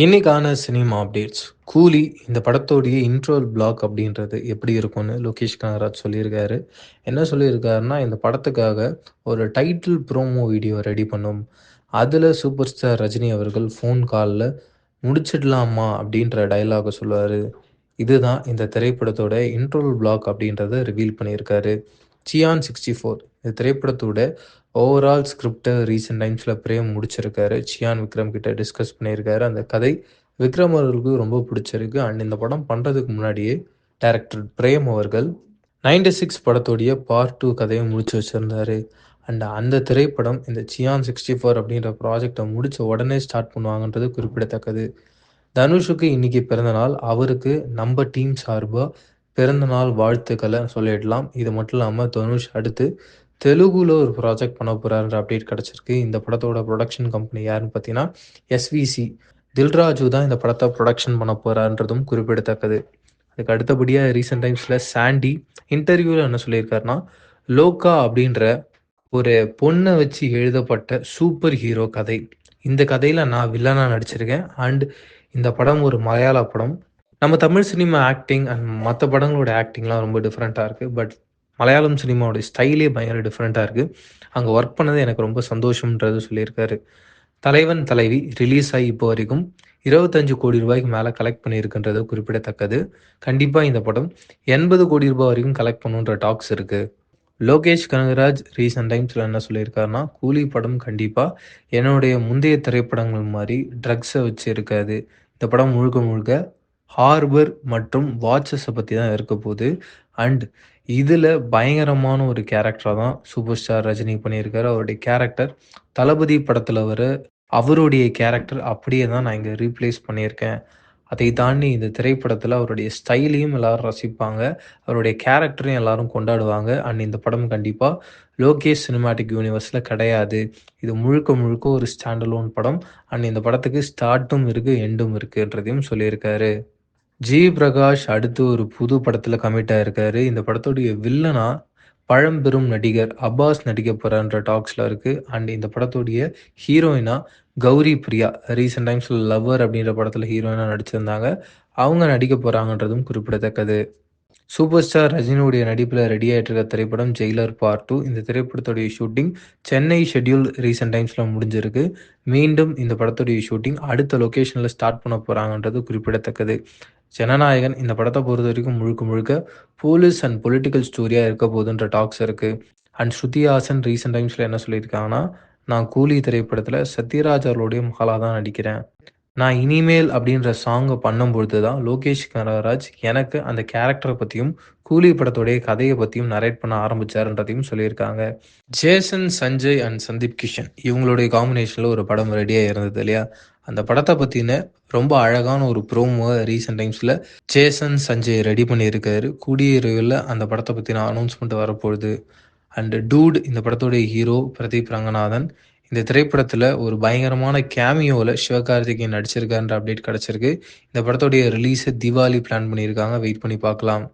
இன்னைக்கான cinema updates கூலி இந்த படத்தோடைய இன்ட்ரோல் பிளாக் அப்படின்றது எப்படி இருக்கும்னு லோகேஷ் கனகராஜ் சொல்லியிருக்காரு. என்ன சொல்லியிருக்காருன்னா இந்த படத்துக்காக ஒரு டைட்டில் ப்ரோமோ வீடியோ ரெடி பண்ணும். அதில் சூப்பர் ஸ்டார் ரஜினி அவர்கள் ஃபோன் காலில் முடிச்சிடலாமா? அப்படின்ற டயலாக சொல்லுவார். இதுதான் இந்த திரைப்படத்தோட இன்ட்ரோல் பிளாக் அப்படின்றத ரிவீல் பண்ணியிருக்காரு. சியான் சிக்ஸ்டி ஃபோர் இந்த திரைப்படத்தோட ஓவரால் ஸ்கிரிப்டை ரீசெண்ட் டைம்ஸில் பிரேம் முடிச்சிருக்காரு. சியான் விக்ரம் கிட்ட டிஸ்கஸ் பண்ணியிருக்காரு. அந்த கதை விக்ரம் அவர்களுக்கு ரொம்ப பிடிச்சிருக்கு. அண்ட் இந்த படம் பண்ணுறதுக்கு முன்னாடியே டேரக்டர் பிரேம் அவர்கள் நைன்டி சிக்ஸ் படத்தோடைய பார்ட் டூ கதையை முடிச்சு வச்சுருந்தாரு. அண்ட் அந்த திரைப்படம் இந்த சியான் சிக்ஸ்டி ஃபோர் அப்படின்ற ப்ராஜெக்டை முடிச்ச உடனே ஸ்டார்ட் பண்ணுவாங்கன்றது குறிப்பிடத்தக்கது. தனுஷுக்கு இன்னைக்கு பிறந்தநாள் அவருக்கு நம்ம டீம் சார்பாக பிறந்தநாள் வாழ்த்துக்களை சொல்லிடலாம். இது மட்டும் இல்லாமல் தனுஷ் அடுத்து தெலுங்குல ஒரு ப்ராஜெக்ட் பண்ண போகிறாருன்ற அப்டேட் கிடச்சிருக்கு. இந்த படத்தோட ப்ரொடக்ஷன் கம்பெனி யாருன்னு பார்த்தீங்கன்னா எஸ்விசி தில்ராஜு தான் இந்த படத்தை ப்ரொடக்ஷன் பண்ண போகிறான்றதும் குறிப்பிடத்தக்கது. அதுக்கு அடுத்தபடியாக ரீசெண்ட் டைம்ஸில் சாண்டி இன்டர்வியூவில் என்ன சொல்லியிருக்காருன்னா லோகா அப்படின்ற ஒரு பொண்ணை வச்சு எழுதப்பட்ட சூப்பர் ஹீரோ கதை. இந்த கதையில் நான் வில்லனாக நடிச்சிருக்கேன். அண்ட் இந்த படம் ஒரு மலையாள படம். நம்ம தமிழ் சினிமா ஆக்டிங் அண்ட் மற்ற படங்களோட ஆக்டிங்லாம் ரொம்ப டிஃப்ரெண்ட்டாக இருக்குது பட் மலையாளம் சினிமாவோட ஸ்டைலே பயங்கர டிஃப்ரெண்ட்டாக இருக்குது அங்கே ஒர்க் பண்ணது எனக்கு ரொம்ப சந்தோஷம்ன்றது சொல்லியிருக்காரு. தலைவன் தலைவி ரிலீஸ் ஆகி இப்போ வரைக்கும் இருபத்தஞ்சு கோடி ரூபாய்க்கு மேலே கலெக்ட் பண்ணியிருக்குன்றது குறிப்பிடத்தக்கது. கண்டிப்பாக இந்த படம் எண்பது கோடி ரூபாய் வரைக்கும் கலெக்ட் பண்ணுன்ற டாக்ஸ் இருக்குது லோகேஷ் கனகராஜ் ரீசன்ட் டைம்ஸில் என்ன சொல்லியிருக்காருன்னா கூலி படம் கண்டிப்பாக என்னுடைய முந்தைய திரைப்படங்கள் மாதிரி ட்ரக்ஸை வச்சு இருக்காது. இந்த படம் முழுக்க முழுக்க ஹார்பர் மற்றும் வாட்சஸை பற்றி தான் இருக்க போகுது. அண்ட் இதில் பயங்கரமான ஒரு கேரக்டராக தான் சூப்பர் ஸ்டார் ரஜினி பண்ணியிருக்காரு. அவருடைய கேரக்டர் தளபதி படத்தில் வர அவருடைய கேரக்டர் அப்படியே தான் நான் இங்கே ரீப்ளேஸ் பண்ணியிருக்கேன். அதை தாண்டி இந்த திரைப்படத்தில் அவருடைய ஸ்டைலையும் எல்லாரும் ரசிப்பாங்க. அவருடைய கேரக்டரையும் எல்லாரும் கொண்டாடுவாங்க. அண்ட் இந்த படம் கண்டிப்பாக லோகேஷ் சினிமாட்டிக் யூனிவர்ஸில் கிடையாது. இது முழுக்க முழுக்க ஒரு ஸ்டாண்டலோன் படம். அண்ட் இந்த படத்துக்கு ஸ்டார்ட்டும் இருக்குது எண்டும் இருக்குன்றதையும் சொல்லியிருக்காரு. ஜி பிரகாஷ் அடுத்து ஒரு புது படத்தில் கமிட் ஆயிருக்காரு. இந்த படத்துடைய வில்லனா பழம்பெரும் நடிகர் அப்பாஸ் நடிக்க போறான்ற டாக்ஸில் இருக்குது அண்ட் இந்த படத்துடைய ஹீரோயினா கௌரி பிரியா ரீசெண்ட் டைம்ஸில் லவ்வர் அப்படின்ற படத்தில் ஹீரோயினா நடிச்சிருந்தாங்க. அவங்க நடிக்க போகிறாங்கன்றதும் குறிப்பிடத்தக்கது. சூப்பர் ஸ்டார் ரஜினியுடைய நடிப்பில் ரெடி ஆகிட்டு இருக்க திரைப்படம் ஜெயிலர் பார்ட் டூ இந்த திரைப்படத்துடைய ஷூட்டிங் சென்னை ஷெட்யூல் ரீசெண்ட் டைம்ஸில் முடிஞ்சிருக்கு. மீண்டும் இந்த படத்துடைய ஷூட்டிங் அடுத்த லொக்கேஷனில் ஸ்டார்ட் பண்ண போகிறாங்கன்றது குறிப்பிடத்தக்கது. ஜனநாயகன் இந்த படத்தை பொறுத்த வரைக்கும் முழுக்க முழுக்க போலீஸ் அண்ட் பொலிட்டிக்கல் ஸ்டோரியாக இருக்க போகுதுன்ற டாக்ஸ் இருக்குது அண்ட் ஸ்ருதி ஹாசன் ரீசெண்ட் டைம்ஸில் என்ன சொல்லியிருக்காங்கன்னா நான் கூலி திரைப்படத்தில் சத்யராஜ் அவர்களுடைய மகளாக தான் நடிக்கிறேன். நான் இனிமேல் அப்படின்ற சாங்கை பண்ணும்பொழுது தான் லோகேஷ் கனகராஜ் எனக்கு அந்த கேரக்டரை பற்றியும் கூலி படத்துடைய கதையை பற்றியும் நரேட் பண்ண ஆரம்பிச்சாருன்றதையும் சொல்லியிருக்காங்க. ஜேசன் சஞ்சய் அண்ட் சந்தீப் கிஷன் இவங்களுடைய காம்பினேஷனில் ஒரு படம் ரெடியாக இருந்தது இல்லையா? அந்த படத்தை பற்றின ரொம்ப அழகான ஒரு ப்ரோமோ ரீசெண்ட் டைம்ஸில் ஜேசன் சஞ்சய் ரெடி பண்ணியிருக்காரு. கூடிய இரவில் அந்த படத்தை பற்றின அனௌன்ஸ்மெண்ட் வரப்போகுது. அண்டு டூட் இந்த படத்துடைய ஹீரோ பிரதீப் ரங்கநாதன் இந்த திரைப்படத்தில் ஒரு பயங்கரமான கேமியோவில் சிவகார்த்திகேயன் நடிச்சிருக்காருன்ற அப்டேட் கிடச்சிருக்கு. இந்த படத்துடைய ரிலீஸை திவாலி பிளான் பண்ணியிருக்காங்க. வெயிட் பண்ணி பார்க்கலாம்.